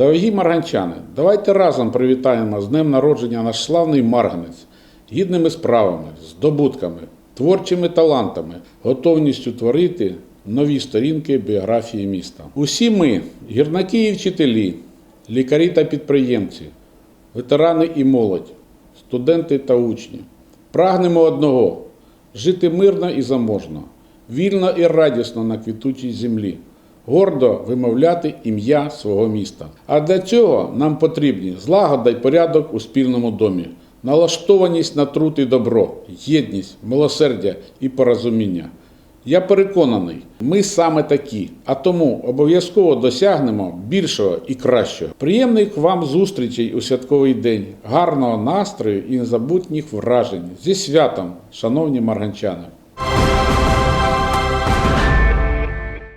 Дорогі марганчани, давайте разом привітаємо з днем народження наш славний марганець, гідними справами, здобутками, творчими талантами, готовністю творити нові сторінки біографії міста. Усі ми, гірники і вчителі, лікарі та підприємці, ветерани і молодь, студенти та учні, прагнемо одного жити мирно і заможно, вільно і радісно на квітучій землі, гордо вимовляти ім'я свого міста. А для цього нам потрібні злагода й порядок у спільному домі, налаштованість на труд і добро, єдність, милосердя і порозуміння. Я переконаний, ми саме такі, а тому обов'язково досягнемо більшого і кращого. Приємних вам зустрічей у святковий день, гарного настрою і незабутніх вражень. Зі святом, шановні марганчани!